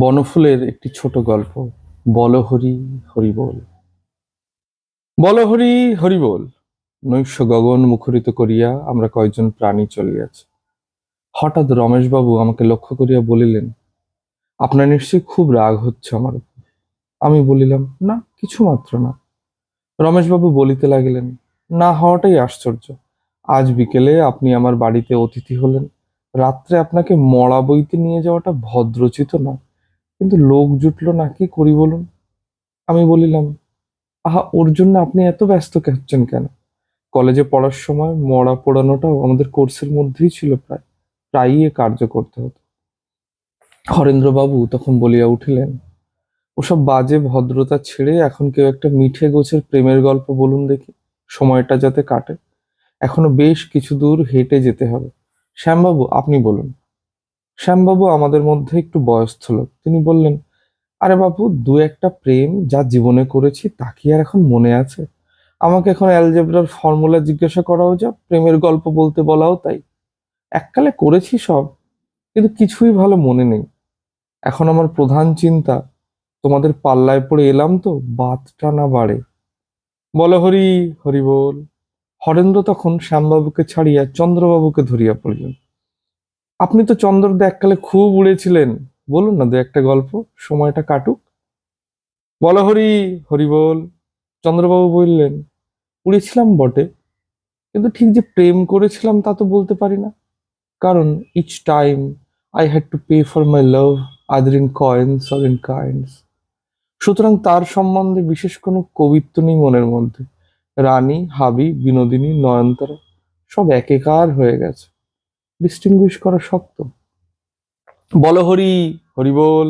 বনফুলের একটি ছোট গল্প। বল হরি হরি বল। বল হরি হরি নৈশ গগন মুখরিত করিয়া আমরা কয়েকজন প্রাণী চলিয়াছি। হঠাৎ রমেশবাবু আমাকে লক্ষ্য করিয়া বলিলেন, আপনার নিশ্চয়ই খুব রাগ হচ্ছে আমার উপর। আমি বলিলাম, না, কিছু মাত্র না। রমেশবাবু বলিতে লাগিলেন, না হওয়াটাই আশ্চর্য। আজ বিকেলে আপনি আমার বাড়িতে অতিথি হলেন। রাত্রে আপনাকে মরা বইতে নিয়ে যাওয়াটা ভদ্রচিত নয়। কিন্তু লোক জুটলো না, কি করি বলুন? আমি বলিলাম, আহা, ওর জন্য আপনি এত ব্যস্ত হচ্ছেন কেন? কলেজে পড়ার সময় মরা পোড়ানোটাও আমাদের কোর্সের মধ্যেই ছিল প্রায়, প্রায়ই এ কার্য করতে হতো। হরেন্দ্রবাবু তখন বলিয়া উঠিলেন, ওসব বাজে ভদ্রতা ছেড়ে এখন কেউ একটা মিঠে গোছের প্রেমের গল্প বলুন দেখি, সময়টা যাতে কাটে। এখনও বেশ কিছু দূর হেঁটে যেতে হবে। শ্যামবাবু, আপনি বলুন শ্যামবাবু আমাদের মধ্যে একটু বয়স্থ লোক। তিনি বললেন, আরে বাবু দু একটা প্রেম যা জীবনে করেছি তা কি আর এখন মনে আছে? আমাকে এখন অ্যালজেব্রার ফর্মুলা জিজ্ঞাসা করাও যা, প্রেমের গল্প বলতে বলাও তাই। এককালে করেছি সব, কিন্তু কিছুই ভালো মনে নেই। এখন আমার প্রধান চিন্তা, তোমাদের পাল্লায় পড়ে এলাম তো, বাতটা না বাড়ে। বলো হরি হরি বল। হরেন্দ্র তখন শ্যামবাবুকে ছাড়িয়া চন্দ্রবাবুকে ধরিয়া পড়িলেন। আপনি তো চন্দ্রদা এককালে খুব উড়েছিলেন। বলুন না দু একটা গল্প, সময়টা কাটুক। বলো হরি হরি বল। চন্দ্রবাবু বললেন, উড়েছিলাম বটে, কিন্তু ঠিক যে প্রেম করেছিলাম তা তো বলতে পারি না। কারণ each time I had to pay for my love other in coins or in kinds সুতরাং তার সম্বন্ধে বিশেষ কোনো কবিত্ব নেই মনের মধ্যে। রানী, হাবি, বিনোদিনী, নয়নতারা সব একেকার হয়ে গেছে। ডিস্টিংগুইশ করা শক্ত। বলো হরি হরি বল।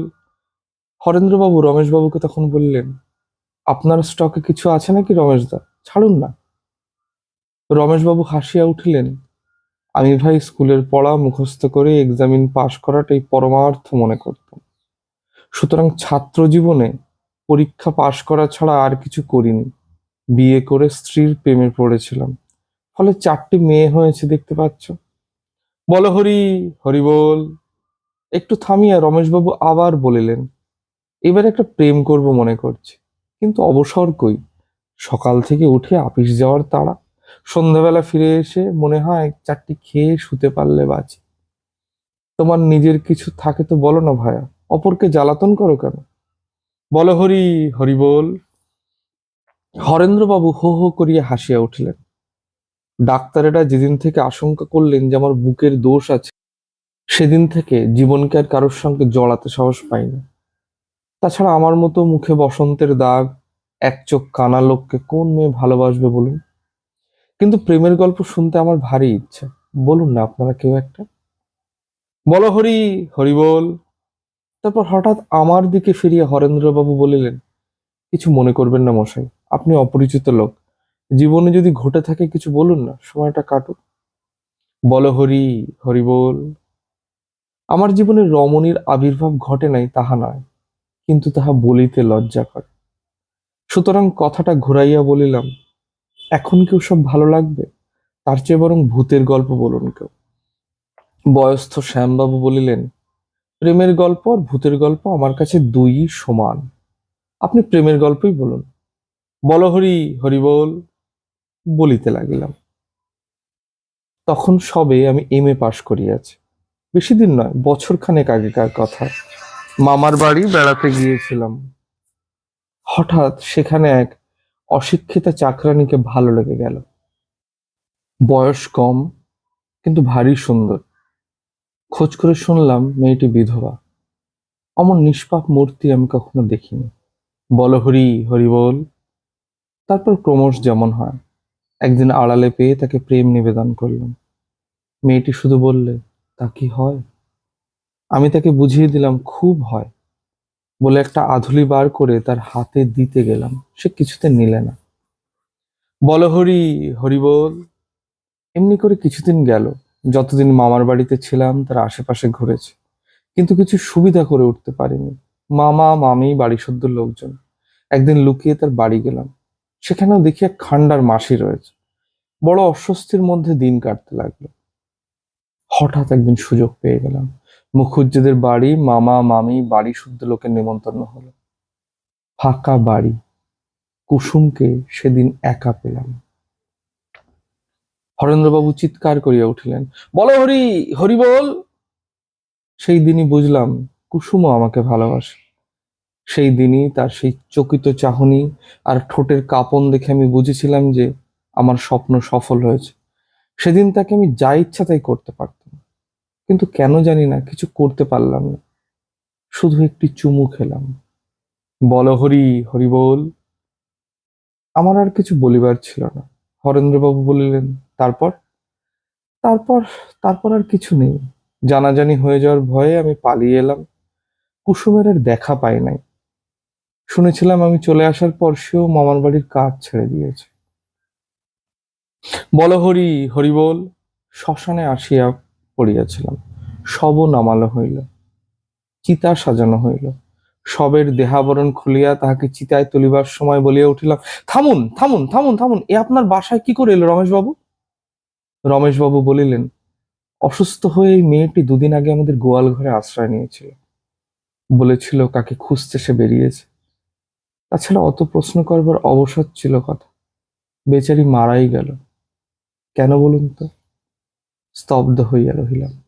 হরেন্দ্রবাবু, রমেশবাবুকে তখন বললেন, আপনার স্টকে কিছু আছে নাকি রমেশদা? ছাড়ুন না। রমেশবাবু হাসিয়া উঠিলেন, আমি ভাই স্কুলের পড়া মুখস্থ করে এক্সামিন পাশ করাটাই পরমার্থ মনে করতাম। সুতরাং ছাত্র জীবনে পরীক্ষা পাশ করা ছাড়া আর কিছু করিনি। বিয়ে করে স্ত্রীর প্রেমে পড়েছিলাম। ফলে চারটি মেয়ে হয়েছে, দেখতে পাচ্ছ? বলো হরি হরি বল। একটু থামিয়া রমেশবাবু আবার বলিলেন, এবার একটা প্রেম করব মনে করছি, কিন্তু অবসর কই? সকাল থেকে উঠে আপিস যাওয়ার তাড়া, সন্ধ্যাবেলা ফিরে এসে মনে হয় চারটি খেয়ে শুতে পারলে বাঁচি। তোমার নিজের কিছু থাকে তো বলো না ভায়া, অপরকে জ্বালাতন করো কেন? বলো হরি হরি বল। হরেন্দ্রবাবু হো হো করিয়া হাসিয়া উঠিলেন। ডাক্তারেরা যেদিন থেকে আশঙ্কা করলেন যে আমার বুকের দোষ আছে, সেদিন থেকে জীবনকে আর কারোর সঙ্গে জড়াতে সাহস পাই না তাছাড়া আমার মতো মুখে বসন্তের দাগ, এক চোখ কানা লোককে কোন মেয়ে ভালোবাসবে বলুন? কিন্তু প্রেমের গল্প শুনতে আমার ভারী ইচ্ছা। বলুন না আপনারা কেউ একটা? বলো হরি হরি বল। তারপর হঠাৎ আমার দিকে ফিরিয়ে হরেন্দ্রবাবু বলিলেন, কিছু মনে করবেন না মশাই, আপনি অপরিচিত লোক। জীবনে যদি ঘটে থাকে কিছু বলুন না, সময়টা কাটুক। বলো হরি হরি বল। আমার জীবনে রমণীর আবির্ভাব ঘটে নাই, তাহা নয়, কিন্তু তাহা বলিতে লজ্জা করে। সুতরাং কথাটা ঘুরাইয়া বলিলাম, এখন কেউ সব ভালো লাগবে? তার চেয়ে বরং ভূতের গল্প বলুন কেউ। বয়স্থ শ্যামবাবু বলিলেন, প্রেমের গল্প আর ভূতের গল্প আমার কাছে দুই সমান। আপনি প্রেমের গল্পই বলুন। বলো হরি হরি বল। বলিতে লাগিলাম। তখন সবে আমি এম এ পাশ করিয়াছি। বেশি দিন নয়, বছর খানেক আগেকার কথা। মামার বাড়ি বেড়াতে গিয়েছিলাম। হঠাৎ সেখানে এক অশিক্ষিতা চাকরানিকে ভালো লেগে গেল। বয়স কম, কিন্তু ভারী সুন্দর। খোঁজ করে শুনলাম মেয়েটি বিধবা। অমন নিষ্পাপ মূর্তি আমি কখনো দেখিনি। বল হরি হরি বল। তারপর ক্রমশ যেমন হয়। একদিন আড়ালে পেয়ে তাকে প্রেম নিবেদন করলাম। মেয়েটি শুধু বললে, তা কি হয়? আমি তাকে বুঝিয়ে দিলাম, খুব হয়। বলে একটা আধুলি বার করে তার হাতে দিতে গেলাম। সে কিছুতে নিলে না। বলো হরি হরি বল। এমনি করে কিছুদিন গেল। যতদিন মামার বাড়িতে ছিলাম, তার আশেপাশে ঘুরেছে। কিন্তু কিছু সুবিধা করে উঠতে পারিনি। মামা, মামি বাড়ি সদ্য লোকজন। একদিন লুকিয়ে তার বাড়ি গেলাম। সেখানেও দেখি এক খান্ডার মাসি রয়েছে। বড় অস্বস্তির মধ্যে দিন কাটতে লাগল। হঠাৎ একদিন সুযোগ পেয়ে গেলাম। মুখুজ্জেদের বাড়ি, মামা, মামি, বাড়ি শুদ্ধ লোকের নেমন্তন্ন হলো। ফাঁকা বাড়ি। কুসুমকে সেদিন একা পেলাম। হরেন্দ্রবাবু চিৎকার করিয়া উঠিলেন, বলো হরি হরি বল! সেই দিনই বুঝলাম কুসুমও আমাকে ভালোবাসে। সেই দিনই তার সেই চকিত চাহনি আর ঠোঁটের কাঁপন দেখে আমি বুঝেছিলাম যে আমার স্বপ্ন সফল হয়েছে। সেদিন তাকে আমি যা ইচ্ছা তাই করতে পারতাম। কিন্তু কেন জানি না, কিছু করতে পারলাম না। শুধু একটি চুমু খেলাম। বল হরি হরি বল। আমার আর কিছু বলিবার ছিল না। হরেন্দ্রবাবু বলিলেন, তারপর? তারপর তারপর আর কিছু নেই। জানাজানি হয়ে যাওয়ার ভয়ে আমি পালিয়ে এলাম। কুসুমের আর দেখা পাই নাই। শুনেছিলাম আমি চলে আসার পর সেও মামার বাড়ির কাজ ছেড়ে দিয়েছে। বল হরি হরি বল, শ্মশানে আসিয়া পড়িয়াছিলাম। সব নামালো হইল, চিতা সাজানো হইল। সবের দেহাবরণ খুলিয়া তাহাকে চিতায় তুলিবার সময় বলিয়া উঠিলাম, থামুন থামুন থামুন থামুন, এ আপনার বাসায় কি করে এলো রমেশবাবু? রমেশবাবু বলিলেন, অসুস্থ হয়ে এই মেয়েটি দুদিন আগে আমাদের গোয়াল ঘরে আশ্রয় নিয়েছিল। বলেছিল কাকে খুঁজতে সে বেরিয়েছে। তাছাড়া অত প্রশ্ন করবার অবসর ছিল কথা। বেচারি মারাই গেল। কেন বলুন তো? স্তব্ধ হইয়া রহিলাম।